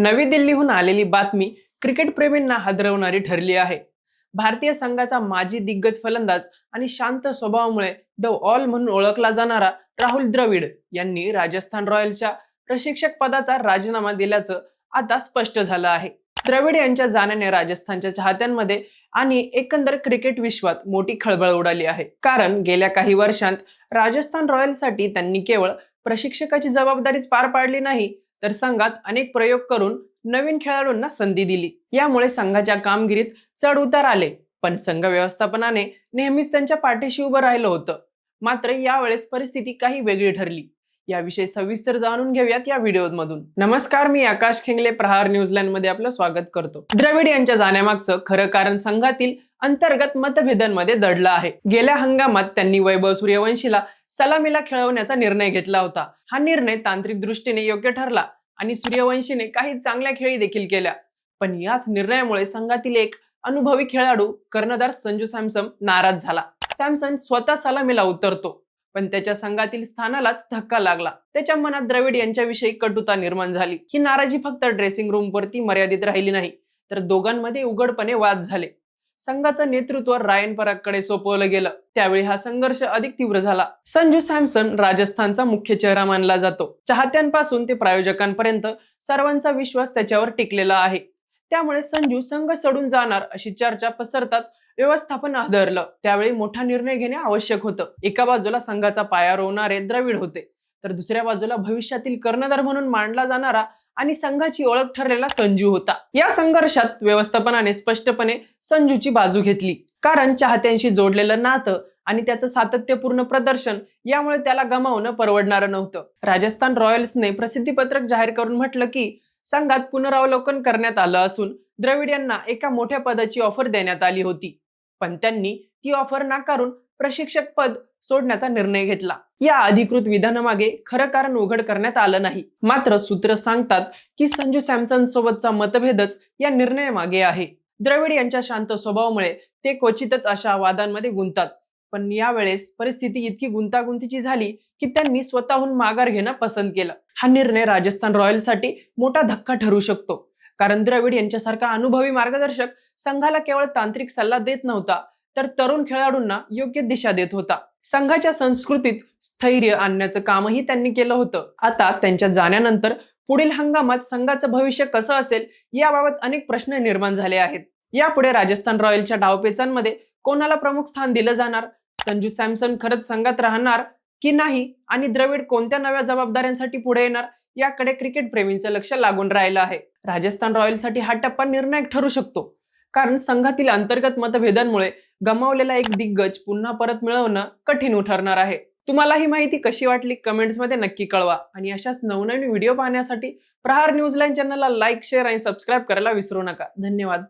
नवी दिल्लीहून आलेली बातमी क्रिकेटप्रेमींना हादरवणारी ठरली आहे. भारतीय संघाचा माजी दिग्गज फलंदाज आणि शांत स्वभावामुळे द ऑल म्हणून ओळखला जाणारा राहुल द्रविड यांनी राजस्थान रॉयल्सच्या प्रशिक्षक पदाचा राजीनामा दिल्याचं आता स्पष्ट झालं आहे. द्रविड यांच्या जाण्याने राजस्थानच्या चाहत्यांमध्ये आणि एकंदर क्रिकेट विश्वात मोठी खळबळ उडाली आहे. कारण गेल्या काही वर्षांत राजस्थान रॉयल्ससाठी त्यांनी केवळ प्रशिक्षकाची जबाबदारीच पार पाडली नाही तर संघात अनेक प्रयोग करून नवीन खेळाडूंना संधी दिली. यामुळे संघाच्या कामगिरीत चढ उतार आले. पण संघ व्यवस्थापनाने नेहमीच त्यांच्या पाठीशी उभं राहिलं होतं. मात्र यावेळेस परिस्थिती काही वेगळी ठरली. याविषयी सविस्तर जाणून घेऊयात या व्हिडिओमधून. नमस्कार मी आकाश खेंगले प्रहार न्यूझीलंडमध्ये आपलं स्वागत करतो. द्रविड यांच्या जाण्यामागचं खरं कारण संघातील अंतर्गत मतभेदांमध्ये दडलं आहे. गेल्या हंगामात त्यांनी वैभव सूर्यवंशीला सलामीला खेळवण्याचा निर्णय घेतला होता. हा निर्णय तांत्रिक दृष्टीने योग्य ठरला आणि सूर्यवंशीने काही चांगल्या खेळी देखील केल्या. पण याच निर्णयामुळे संघातील एक अनुभवी खेळाडू कर्णधार संजू सॅमसन नाराज झाला. सॅमसन स्वतः सलामीला उतरतो. पण त्याच्या संघातील स्थानालाच धक्का लागला. त्याच्या मनात द्रविड यांच्याविषयी कटुता निर्माण झाली. ही नाराजी फक्त ड्रेसिंग रूम वरती मर्यादित राहिली नाही तर दोघांमध्ये उघडपणे वाद झाले. संघाचं नेतृत्व रायन परागकडे सोपवलं गेलं. त्यावेळी हा संघर्ष अधिक तीव्र झाला. संजू सॅमसन राजस्थानचा मुख्य चेहरा मानला जातो. चाहत्यांपासून ते प्रायोजकांपर्यंत सर्वांचा विश्वास त्याच्यावर टिकलेला आहे. त्यामुळे संजू संघ सोडून जाणार अशी चर्चा पसरताच व्यवस्थापन आदरलं. त्यावेळी मोठा निर्णय घेणे आवश्यक होतं. एका बाजूला संघाचा पाया रोवणारे द्रविड होते. तर दुसऱ्या बाजूला भविष्यातील कर्णधार म्हणून मांडला जाणारा आणि संघाची ओळख ठरलेला संजू होता. या संघर्षात व्यवस्थापनाने स्पष्टपणे संजूची बाजू घेतली. कारण चाहत्यांशी जोडलेलं नातं आणि त्याचं सातत्यपूर्ण प्रदर्शन यामुळे त्याला गमावणं परवडणारं नव्हतं. राजस्थान रॉयल्सने प्रसिद्धीपत्रक जाहीर करून म्हटलं की संघात पुनरावलोकन करण्यात आलं असून द्रविड यांना एका मोठ्या पदाची ऑफर देण्यात आली होती. पण त्यांनी ती ऑफर नाकारून प्रशिक्षक पद सोडण्याचा निर्णय घेतला. या अधिकृत विधानामागे खरं कारण उघड करण्यात आलं नाही. मात्र सूत्र सांगतात की संजू सॅमसन सोबतचा मतभेदच या निर्णयामागे आहे. द्रविड यांच्या शांत स्वभावामुळे ते क्वचितच अशा वादांमध्ये गुंतात पण यावेळेस परिस्थिती इतकी गुंतागुंतीची झाली की त्यांनी स्वतःहून माघार घेणं पसंत केलं. हा निर्णय राजस्थान रॉयल्ससाठी मोठा धक्का ठरू शकतो. कारण द्रविड यांच्यासारखा अनुभवी मार्गदर्शक संघाला केवळ तांत्रिक सल्ला देत नव्हता तर तरुण खेळाडूंना योग्य दिशा देत होता. संघाच्या संस्कृतीत स्थैर्य आणण्याचं कामही त्यांनी केलं होतं. आता त्यांच्या जाण्यानंतर पुढील हंगामात संघाचं भविष्य कसं असेल याबाबत अनेक प्रश्न निर्माण झाले आहेत. यापुढे राजस्थान रॉयल्सच्या डावपेचांमध्ये कोणाला प्रमुख स्थान दिलं जाणार? संजू सॅमसन खरंच संघात राहणार की नाही? आणि द्रविड कोणत्या नव्या जबाबदाऱ्यांसाठी पुढे येणार? याकडे क्रिकेट प्रेमींचं लक्ष लागून राहिलं आहे. राजस्थान रॉयल्ससाठी हा टप्पा निर्णायक ठरू शकतो. कारण संघातील अंतर्गत मतभेदांमुळे गमावलेला एक दिग्गज पुन्हा परत मिळवणं कठीण ठरणार आहे. तुम्हाला ही माहिती कशी वाटली कमेंट्समध्ये नक्की कळवा. आणि अशाच नवनवीन व्हिडिओ पाहण्यासाठी प्रहार न्यूझीलँड चॅनलला लाईक शेअर आणि सबस्क्राईब करायला विसरू नका. धन्यवाद.